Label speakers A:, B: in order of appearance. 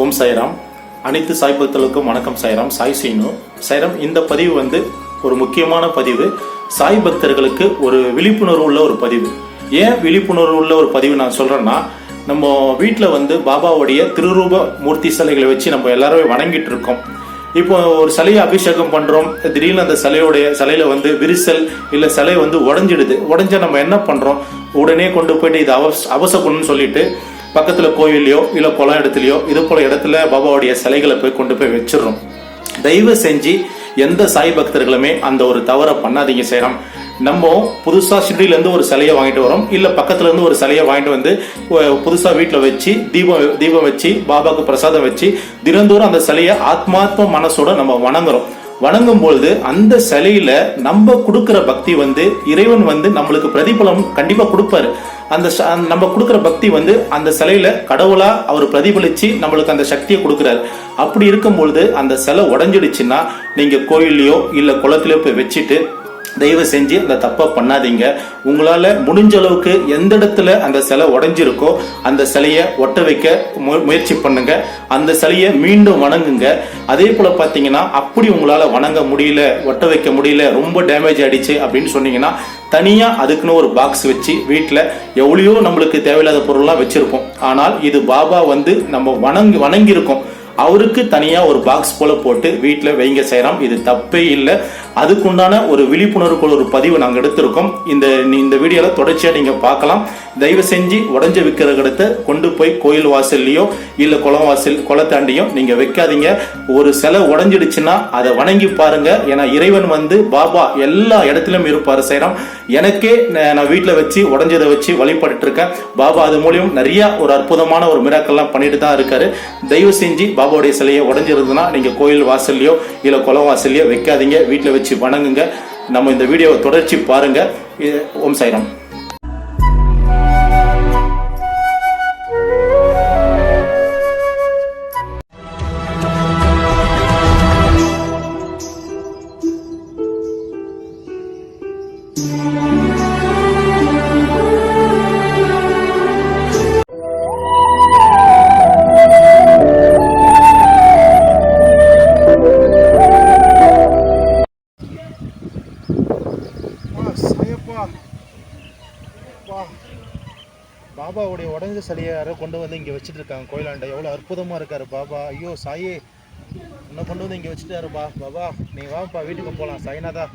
A: ஓம் சாய்ராம். அனைத்து சாய் பக்தர்களுக்கும் வணக்கம் சாய்ராம். சாய் சீனு. சாய்ராம் இந்த பதிவு வந்து ஒரு முக்கியமான பதிவு. சாய் பக்தர்களுக்கு ஒரு விழிப்புணர்வு உள்ள ஒரு பதிவு. ஏன் விழிப்புணர்வு உள்ள ஒரு பதிவு நான் சொல்கிறேன்னா நம்ம வீட்டில் வந்து பாபாவுடைய திருரூப மூர்த்தி சிலைகளை வச்சு நம்ம எல்லாருமே வணங்கிட்டு இருக்கோம். இப்போ ஒரு சிலையை அபிஷேகம் பண்ணுறோம் திடீர்னு அந்த சிலையோடைய சிலையில் வந்து விரிசல் இல்லை சிலை வந்து உடஞ்சிடுது. உடஞ்சா நம்ம என்ன பண்ணுறோம் உடனே கொண்டு போயிட்டு இது அவச அவசகுணம்னு சொல்லிட்டு பக்கத்தில் கோயில்லையோ இல்லை குளம் இடத்துலையோ இது போல இடத்துல பாபாவுடைய சிலைகளை போய் கொண்டு போய் வச்சிடுறோம். தயவு செஞ்சு எந்த சாய் பக்தர்களுமே அந்த ஒரு தவறை பண்ணாதீங்க செய்கிறோம் நம்ம புதுசாக ஷிரடியில ஒரு சிலையை வாங்கிட்டு வரோம் இல்லை பக்கத்துலேருந்து ஒரு சிலையை வாங்கிட்டு வந்து புதுசாக வீட்டில் வச்சு தீபம் தீபம் வச்சு பாபாக்கு பிரசாதம் வச்சு தினந்தோறும் அந்த சிலையை ஆத்மாத்ம மனசோட நம்ம வணங்குறோம். வணங்கும் பொழுது அந்த சிலையில நம்ம கொடுக்குற பக்தி வந்து இறைவன் வந்து நம்மளுக்கு பிரதிபலம் கண்டிப்பாக கொடுப்பாரு. அந்த ச- அந்த நம்ம கொடுக்குற பக்தி வந்து அந்த சிலையில கடவுளா அவர் பிரதிபலிச்சு நம்மளுக்கு அந்த சக்தியை கொடுக்குறாரு. அப்படி இருக்கும் பொழுது அந்த சிலை உடஞ்சிடுச்சுன்னா நீங்க கோயில்லையோ இல்ல குளத்துலையோ போய் வச்சுட்டு தயவு செஞ்சு அந்த தப்பை பண்ணாதீங்க. உங்களால் முடிஞ்ச அளவுக்கு எந்த இடத்துல அந்த சிலை உடஞ்சிருக்கோ அந்த சிலையை ஒட்ட வைக்க மு- முயற்சி பண்ணுங்க. அந்த சிலையை மீண்டும் வணங்குங்க. அதே போல் பார்த்தீங்கன்னா அப்படி உங்களால் வணங்க முடியல ஒட்ட வைக்க முடியல ரொம்ப டேமேஜ் ஆயிடுச்சு அப்படின்னு சொன்னீங்கன்னா தனியாக அதுக்குன்னு ஒரு பாக்ஸ் வச்சு வீட்டில் எவ்வளையோ நம்மளுக்கு தேவையில்லாத பொருள்லாம் வச்சுருப்போம். ஆனால் இது பாபா வந்து நம்ம வணங்கி வணங்கியிருக்கோம். அவருக்கு தனியாக ஒரு பாக்ஸ் போல போட்டு வீட்டில் வைங்க செய்கிறோம் இது தப்பே இல்லை. அதுக்குண்டான ஒரு விழிப்புணர்வுக்குள்ள ஒரு பதிவு நாங்கள் எடுத்திருக்கோம். இந்த இந்த வீடியோவில் தொடர்ச்சியாக நீங்கள் பார்க்கலாம். தயவு செஞ்சு உடஞ்ச விற்கிற இடத்த கொண்டு போய் கோயில் வாசல்லையோ இல்லை குளம் வாசல் குளத்தாண்டியோ நீங்கள் வைக்காதீங்க. ஒரு சிலை உடஞ்சிடுச்சுன்னா அதை வணங்கி பாருங்க. ஏன்னா இறைவன் வந்து பாபா எல்லா இடத்துலையும் இருப்பார் செய்கிறோம் எனக்கே நான் நான் வீட்டில் வச்சு உடஞ்சதை வச்சு வழிபட்டு இருக்கேன். பாபா அது மூலியம் நிறையா ஒரு அற்புதமான ஒரு மிராக்கள்லாம் பண்ணிட்டு தான் இருக்காரு. தயவு செஞ்சு பாபா பாபாவுடைய சிலையை உடஞ்சிருந்ததுன்னா நீங்க கோயில் வாசல்லையோ இல்ல குளம் வாசல்லையோ வைக்காதீங்க. வீட்டில் வச்சு வணங்குங்க. நம்ம இந்த வீடியோவை தொடர்ச்சி பாருங்க. இது- ஓம் சாய்ராம். சாயப்பா அப்பா. பாபாவுடைய உடஞ்ச சிலையை யாரோ கொண்டு வந்து இங்கே வச்சுட்டு இருக்காங்க கோயிலாண்ட எவ்வளோ அற்புதமாக இருக்காரு பாபா. ஐயோ சாயே. உன்னை கொண்டு வந்து இங்கே வச்சுட்டாருப்பா. பாபா நீ வாப்பா வீட்டுக்கு போகலாம் சாய்நாதா.